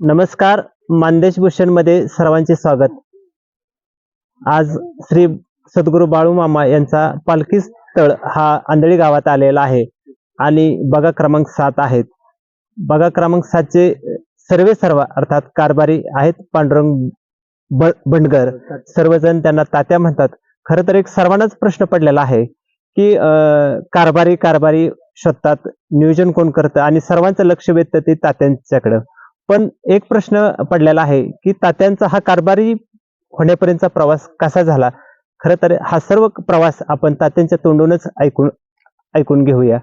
नमस्कार मानदेश भूषणमध्ये सर्वांचे स्वागत. आज श्री सद्गुरू बाळू मामा यांचा पालखी स्थळ हा आंधळी गावात आलेला आहे. आणि बघा क्रमांक सात आहेत. बघा क्रमांक सातचे सर्वे सर्व अर्थात कारभारी आहेत पांडुरंग ब- बंडगर. सर्वजण त्यांना तात्या म्हणतात. खर तर एक सर्वांनाच प्रश्न पडलेला आहे की अं, कारभारी कारभारी शोधतात नियोजन कोण करतं आणि सर्वांचं लक्ष वेधतं ते तात्यांच्याकडं. पण एक प्रश्न पडलेला आहे की तात्यांचा हा कारभारी होण्यापर्यंतचा प्रवास कसा झाला? खरं तर हा सर्व प्रवास आपण तात्यांच्या तोंडूनच ऐकून ऐकून घेऊया.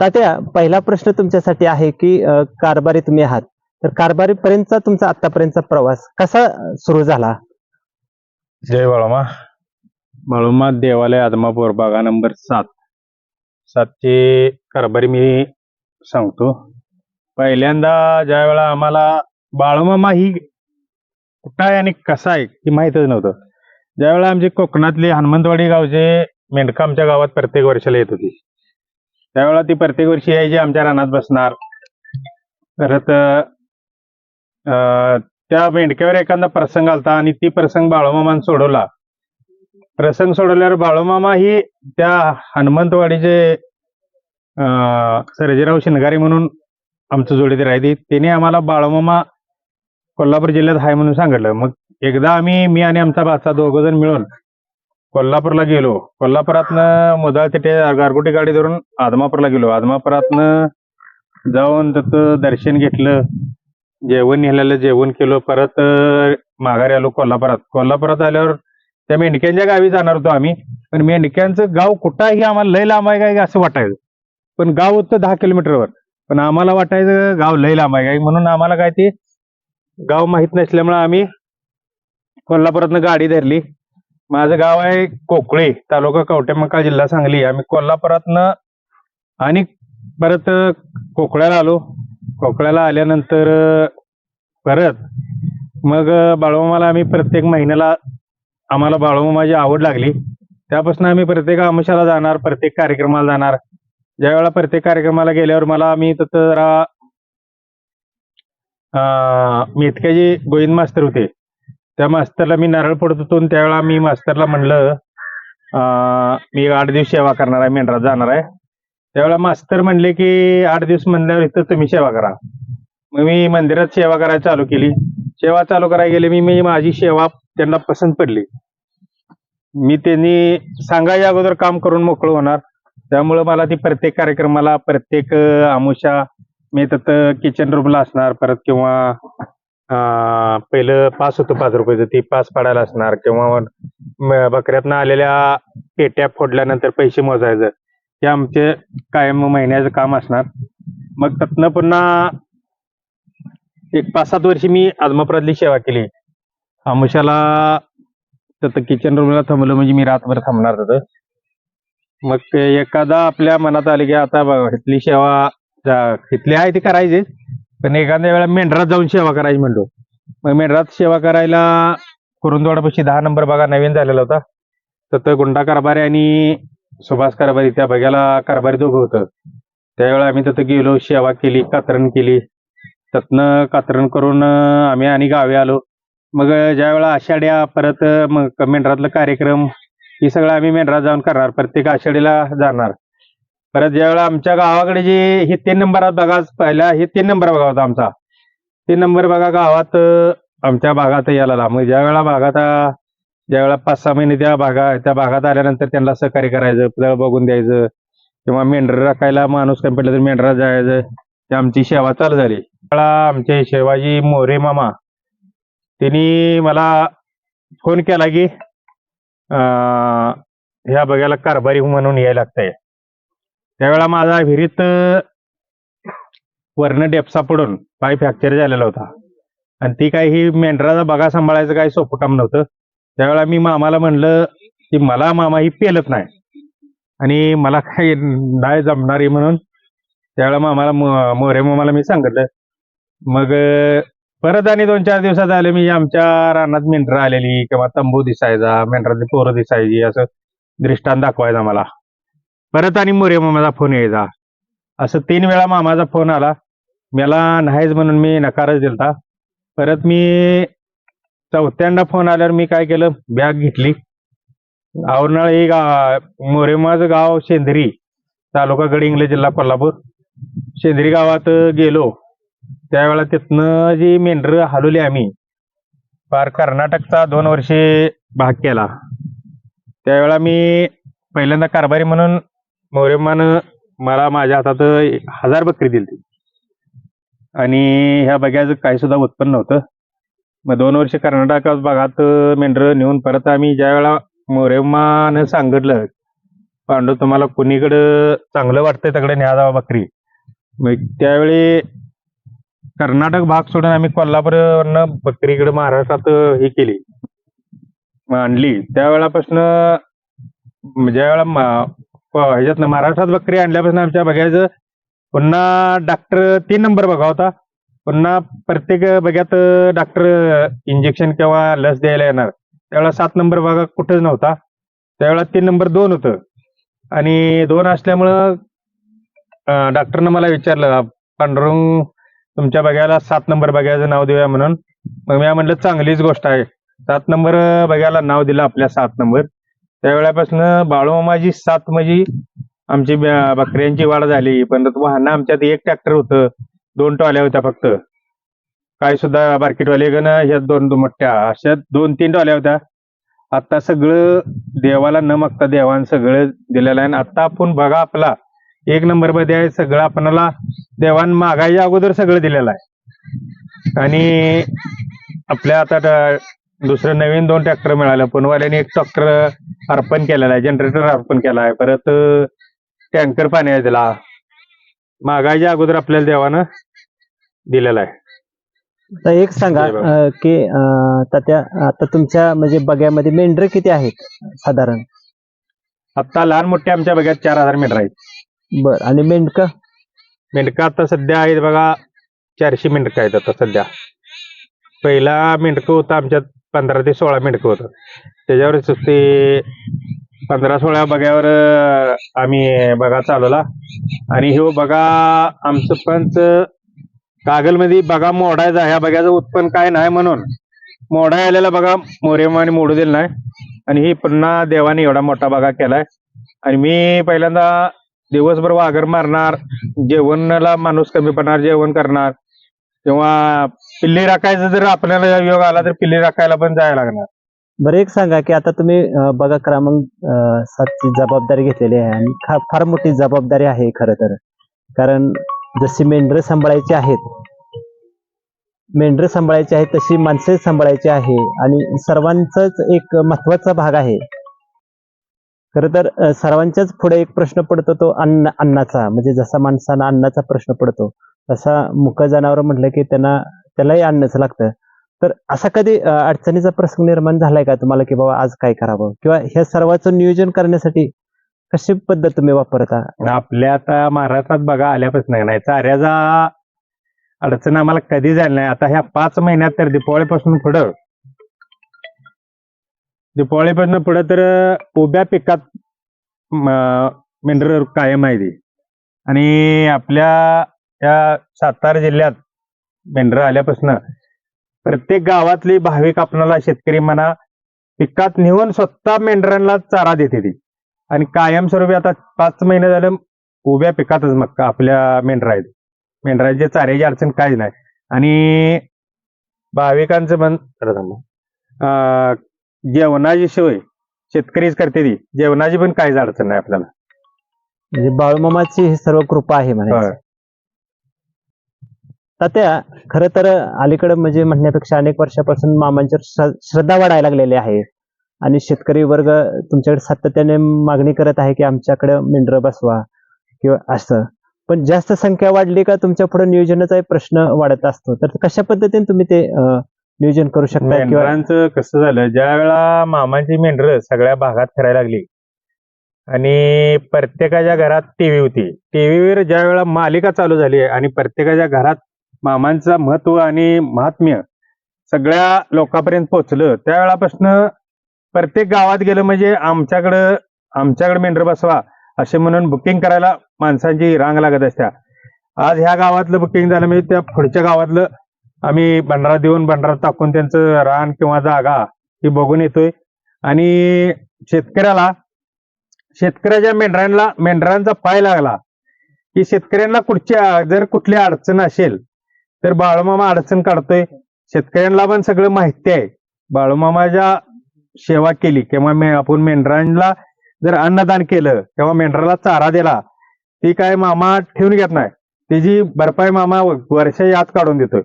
तात्या पहिला प्रश्न तुमच्यासाठी आहे की कारभारी तुम्ही आहात. तर कारभारी पर्यंतचा तुमचा आतापर्यंतचा प्रवास कसा सुरू झाला? जय बाळोमा. बाळोमा देवालय आदमापूर बागा नंबर सात. सातचे कारभारी मी सांगतो. पहिल्यांदा ज्या वेळा आम्हाला बाळूमामा ही कुठं आहे आणि कसा आहे हे माहीतच नव्हतं. ज्यावेळेला आमचे कोकणातले हनुमंतवाडी गावचे मेंढका आमच्या गावात प्रत्येक वर्षाला येत होती. त्यावेळेला ती प्रत्येक वर्षी यायची आमच्या रानात बसणार. परत त्या मेंढक्यावर एखादा प्रसंग आलता आणि ती प्रसंग बाळूमामान सोडवला. प्रसंग सोडवल्यावर बाळूमामा ही त्या हनुमंतवाडीचे सरजीराव सर्जेराव म्हणून आमचं जोडीदार आहे ती. त्याने आम्हाला बाळूमामा कोल्हापूर जिल्ह्यात आहे म्हणून सांगितलं. मग एकदा आम्ही मी आणि आमचा बाचा दोघ जण मिळून कोल्हापूरला गेलो. कोल्हापुरातनं मुदाळ तिथे गारगोटी गाडी धरून आदमापूरला गेलो. आदमापुरातनं जाऊन तिथं दर्शन घेतलं. जेवण नेलेलं जेवण केलं. परत माघारी आलो कोल्हापुरात. कोल्हापुरात आल्यावर त्या मेंढक्यांच्या गावी जाणार होतो आम्ही. पण मेंढक्यांचं गाव कुठं आहे हे आम्हाला लय लांब आहे काय असं वाटायचं. पण गाव होतं दहा किलोमीटरवर. पण आम्हाला वाटायचं गाव लय लांब आहे काय? म्हणून आम्हाला काय ते गाव माहीत नसल्यामुळे आम्ही कोल्हापुरातनं गाडी धरली. माझं गाव आहे कोकळे तालुका कवटेमंकाळ जिल्हा सांगली. आम्ही कोल्हापुरातनं आणि परत कोकळ्याला आलो. कोकळ्याला आल्यानंतर परत मग बाळूमाला बाळूमामाला आम्ही प्रत्येक महिन्याला आम्हाला बाळूमामाची आवड लागली. त्यापासून आम्ही प्रत्येक आमशाला जाणार प्रत्येक कार्यक्रमाला जाणार. ज्या वेळेला प्रत्येक कार्यक्रमाला गेल्यावर मला आम्ही तर जरा गोविंद मास्तर होते. त्या मास्तरला मी नारळ पडत होतो आणि त्यावेळेला मी मास्तरला म्हणलं अं, मी आठ दिवस सेवा करणार आहे मेंढरा जाणार आहे. त्यावेळेला मास्तर म्हणले की आठ दिवस म्हणल्यावर इथं तुम्ही सेवा करा. मग मी मंदिरात सेवा करायला चालू केली. सेवा चालू करायला गेले मी मी माझी सेवा त्यांना पसंत पडली. मी त्यांनी सांगायच्या अगोदर काम करून मोकळं होणार. त्यामुळं मला ती प्रत्येक कार्यक्रमाला प्रत्येक अं, आमुषा मी तिथं किचन रूमला असणार परत किंवा पहिलं पास होतं पाच रुपयाचं. ती पास पाडायला असणार किंवा बकऱ्यातनं आलेल्या पेट्या फोडल्यानंतर पैसे मोजायचं. हे आमचे कायम महिन्याचं काम असणार. मग त्यातनं पुन्हा एक पाच सात वर्षी मी आदमापुरातली सेवा केली. आमुषाला तर किचन रूमला थांबलं म्हणजे मी रातभर थांबणार तिथं मग ते एखादा आपल्या मनात आले की आता इथली सेवा इथली आहे ती करायची पण एखाद्या वेळा मेंढरात जाऊन सेवा करायची म्हणतो मग मेंढरात सेवा करायला कुरुंदवाडापाशी दहा नंबर बघा नवीन झालेला होता. तर तो गुंडा कारभारी आणि सुभाष कारभारी त्या बघ्याला कारभारी दोघं होतं. त्यावेळेला आम्ही तिथं गेलो सेवा केली कातरण केली. त्यातनं कातरण करून आम्ही आणि गावी आलो. मग ज्यावेळा आषाढ्या परत मग मेंढरातलं कार्यक्रम हे सगळं आम्ही मेंढरात जाऊन करणार. प्रत्येक आषाढीला जाणार. परत ज्यावेळेला आमच्या गावाकडे जे हे तीन नंबरात बघा पहिला हे तीन नंबर बघा होता आमचा. तीन नंबर बघा गावात आमच्या भागात यायला मग ज्यावेळेला भागात ज्यावेळेला पाच सहा महिने त्या भागा त्या भागात आल्यानंतर त्यांना सहकार्य करायचं बघून द्यायचं. किंवा मेंढर राखायला माणूस कमी पडला तर मेंढरा जायचं. ते आमची सेवा चालू झाली. त्यावेळेला आमचे शिवाजी मोरे मामा त्यांनी मला फोन केला की ह्या बघायला कारभारी म्हणून यायला लागतंय. त्यावेळा माझा विहिरीत वर्ण डेप्सा डेपसा पडून पाय फ्रॅक्चर झालेला होता. आणि ती काही ही मेंढराचा बघा सांभाळायचं काही सोपं काम नव्हतं. त्यावेळा मी मामाला म्हणलं की मला मामा ही पेलत नाही. आणि मला काही नाही जमणारी म्हणून. त्यावेळेला मामाला मोरे मामाला मी सांगितलं. मग परत आणि दोन चार दिवसात आले मी आमच्या रानात मेंढरा आलेली किंवा तंबू दिसायचा मेंढराची पोरं दिसायची असं दृष्टांत दाखवायचा मला. परत आणि मोरे मामाचा फोन यायचा. असं तीन वेळा मामाचा फोन आला. मला नाहीच म्हणून मी नकारच दिलता. परत मी चौथ्यांदा फोन आल्यावर मी काय केलं? बॅग घेतली. आवरणाळ हे गा मोरेमाचं गाव शेंदरी तालुका गडिंगले जिल्हा कोल्हापूर. शेंदरी गावात गेलो. त्यावेळेला तिथनं जी मेंढरं हलवली आम्ही पार कर्नाटकचा दोन वर्षे भाग केला. त्यावेळेला मी पहिल्यांदा कारभारी म्हणून मोरेमानं मला माझ्या हातात हजार बकरी दिली आणि ह्या बघ्याचं काही सुद्धा उत्पन्न होतं. मग दोन वर्ष कर्नाटक भागात मेंढर नेऊन परत आम्ही ज्या वेळा मोरेम्मानं सांगितलं पांडू तुम्हाला कुणीकडं चांगलं वाटतंय तकडे न्या जावा बकरी. मग त्यावेळी कर्नाटक भाग सोडून आम्ही कोल्हापूरवरनं बकरीकडे महाराष्ट्रात हे केली. आणली. त्यावेळापासून ज्या वेळा ह्याच्यातनं महाराष्ट्रात बकरी आणल्यापासून आमच्या बघायचं पुन्हा डॉक्टर तीन नंबर बघा होता. पुन्हा प्रत्येक बघ्यात डॉक्टर इंजेक्शन किंवा लस द्यायला येणार. त्यावेळेला सात नंबर बघा कुठंच नव्हता. त्यावेळेला तीन नंबर दोन होतं. आणि दोन असल्यामुळं डॉक्टरनं मला विचारलं पांडुरंग तुमच्या बघायला सात नंबर बघायचं नाव देऊया म्हणून. मग मी म्हणलं चांगलीच गोष्ट आहे. सात नंबर बघायला नाव दिलं आपल्या सात नंबर त्यावेळेपासून बाळूमामाची सात म्हणजे आमची बकऱ्यांची वाढ झाली. पण वाहनं आमच्यात एक ट्रॅक्टर होतं. दोन टॉल्या होत्या फक्त. काय सुद्धा बारकीटवाले गण ह्या दोन मोठ्या अशा दोन तीन टॉल्या होत्या. आता सगळं देवाला न मागता देवानं सगळं दिलेलं आहे. आणि आता आपण बघा आपला एक नंबरमध्ये आहे सगळं आपणाला देवान मागायच्या अगोदर सगळं दिलेलं आहे. आणि आपल्या आता दुसरं नवीन दोन ट्रॅक्टर मिळालं. पुनवाल्याने एक ट्रॅक्टर अर्पण केलेला आहे. जनरेटर अर्पण केला आहे. परत टँकर पाणी आहे त्याला. मागायच्या अगोदर आपल्याला देवानं दिलेला आहे. एक सांगा जय बाबा. अं, की अं, तात्या आता तुमच्या म्हणजे बग्यामध्ये मेंढरं किती आहेत साधारण? आता लहान मोठे आमच्या बघ्यात चार हजार मीटर आहेत. बर. आणि मेंढक? मेंढकं आता सध्या आहेत बघा चारशे मेंढकं आहेत आता सध्या. पहिला मेंढकं होतं आमच्यात पंधरा ते सोळा मेंढकं होतं. त्याच्यावर ते पंधरा सोळा बघ्यावर आम्ही बघा चालवला. आणि हो बघा आमचं पंच कागलमध्ये बघा मोडायचा ह्या बघ्याचं उत्पन्न काय नाही म्हणून. मोडा आलेला बघा मोरेमाने मोडू दिल नाही. आणि ही पुन्हा देवाने एवढा मोठा बघा केलाय. आणि मी पहिल्यांदा दिवसभर वाघर मारणार जेवणाला माणूस कमी पडणार जेवण करणार. किंवा पिल्ली राखायचं जर आपल्याला योग आला तर पिल्ली राखायला पण जायला लागणार. बरं एक सांगा की आता तुम्ही अं, बघा क्रमांक अं, सातची जबाबदारी घेतलेली आहे आणि खा- फार मोठी जबाबदारी आहे खरं तर. कारण जशी मेंढरं सांभाळायची आहेत मेंढरं सांभाळायची आहेत तशी माणसं सांभाळायची आहे आणि सर्वांचाच एक महत्त्वाचा भाग आहे. खर तर अं, सर्वांच्याच पुढे एक प्रश्न पडतो तो अन्न अन्नाचा. म्हणजे जसा माणसाला अन्नाचा प्रश्न पडतो तसा मुक जनावर म्हटलं की त्यांना त्यालाही आणणंच लागतं. तर असा कधी अडचणीचा प्रसंग निर्माण झालाय का तुम्हाला की बाबा आज काय करावं? किंवा ह्या सर्वांचं नियोजन करण्यासाठी कशी पद्धत तुम्ही वापरता? आपल्या आता महाराष्ट्रात बघा आल्यापासून नाही चाऱ्याचा अडचण आम्हाला कधी झाली नाही. आता ह्या पाच महिन्यात तर दिपावळीपासून पुढं दिपावळीपासून पुढं तर उभ्या पिकात मिनरल मेंढर कायम आहे ती. आणि आपल्या या सातारा जिल्ह्यात मेंढरं आल्यापासून प्रत्येक गावातली भाविक आपणाला शेतकरी म्हणा पिकात नेऊन स्वतः मेंढरांना चारा देते ती. आणि कायमस्वरूपी आता पाच महिने झालं उभ्या पिकातच मग आपल्या मेंढरा आहेत. मेंढराची चाऱ्याची अडचण काहीच नाही. आणि भाविकांचं. अं, जेवणाची सोय शेतकरीच करते ती. जेवणाची पण काहीच अडचण नाही आपल्याला. म्हणजे बाळूमामाची ही सर्व कृपा आहे म्हणे होय. तात्या खरं तर अलीकडे म्हणजे म्हणण्यापेक्षा अनेक वर्षापासून मामांच्यावर श्रद्धा वाढायला लागलेली आहे. आणि शेतकरी वर्ग तुमच्याकडे सातत्याने मागणी करत आहे की आमच्याकडे मेंढर बसवा किंवा असं. पण जास्त संख्या वाढली का तुमच्यापुढे नियोजनाचा प्रश्न वाढत असतो. तर कशा पद्धतीने तुम्ही ते नियोजन करू शकता किंवा कसं झालं ज्या वेळा मामांची मेंढर सगळ्या भागात फिरायला लागली आणि प्रत्येकाच्या घरात टीव्ही होती. टीव्हीवर ज्या वेळा मालिका चालू झाली आणि प्रत्येकाच्या घरात मामांचं महत्त्व आणि महात्म्य सगळ्या लोकांपर्यंत पोहोचलं त्यावेळापासून प्रत्येक गावात गेलं म्हणजे आमच्याकडं आमच्याकडे मेंढर बसवा असे म्हणून बुकिंग करायला माणसांची रांग लागत असत्या. आज ह्या गावातलं बुकिंग झालं म्हणजे त्या पुढच्या गावातलं आम्ही भंडारा देऊन भंडारा टाकून त्यांचं रान किंवा जागा ही बघून येतोय. आणि शेतकऱ्याला शेतकऱ्याच्या मेंढरांना मेंढरांचा पाय लागला की शेतकऱ्यांना कुठच्या जर कुठली अडचण असेल तर बाळूमामा अडचण काढतोय. शेतकऱ्यांना पण सगळं माहिती आहे. बाळूमामाच्या सेवा केली किंवा मे- आपण मेंढरांना जर अन्नदान केलं किंवा मेंढराला चारा दिला ती काय मामा ठेवून घेत नाही. त्याची भरपाई मामा वर्ष आत काढून देतोय.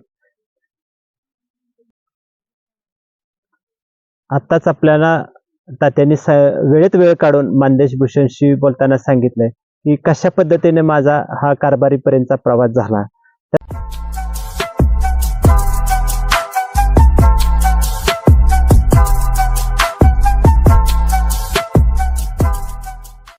आत्ताच आपल्याला तात्यांनी वेळेत वेळ काढून मानदेश भूषणशी बोलताना सांगितलंय की कशा पद्धतीने माझा हा कारभारीपर्यंतचा प्रवास झाला?